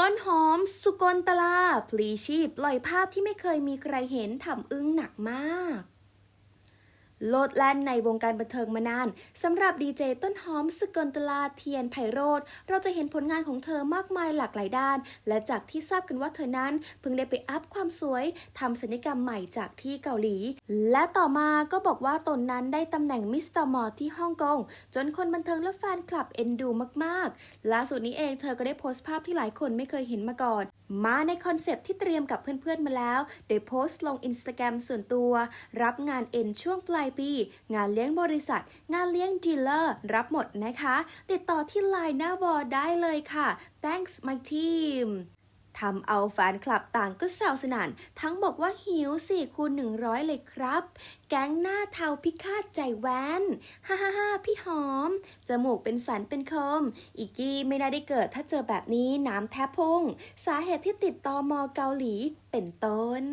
ต้นหอมสุกลตลาพลีชีพปล่อยภาพที่ไม่เคยมีใครเห็นทำอึ้งหนักมาก โลดแล่นในวงการบันเทิงมานานสำหรับดีเจต้นหอมสกลตลาเทียนไพโรธเราจะเห็นผลงานของเธอมากมายหลากหลายด้าน และจากที่ทราบกันว่าเธอนั้น เพิ่งได้ไปอัพความสวยทำศัลยกรรมใหม่จากที่เกาหลี และต่อมาก็บอกว่าตนนั้นได้ตำแหน่งมิสเตอร์มอที่ฮ่องกงจนคนบันเทิงและแฟนคลับเอ็นดูมากๆล่าสุดนี้เองเธอก็ได้โพสต์ภาพที่หลายคนไม่เคยเห็นมาก่อน มาในคอนเซปที่เตรียมกับเพื่อนๆมาแล้วโดยโพสต์ลงอินสตาแกรมส่วนตัว รับงานเอ็นช่วงปลายปี งานเลี้ยงบริษัท งานเลี้ยงดีลเลอร์ รับหมดนะคะ ติดต่อที่ไลน์หน้าวอได้เลยค่ะ thanks my team ทำเอาแฟนคลับต่างก็แซวสนั่นทั้งบอกว่าหิว4คูณ100เลยครับ แก๊งหน้าเทาพิฆาตใจแว้นฮ่าฮ่าฮ่าพี่หอม จมูกเป็นสันเป็นคม อีกกี้ไม่ได้ได้เกิดถ้าเจอแบบนี้น้ำแทบพุ่ง สาเหตุที่ติดตอมอเกาหลีเป็นต้น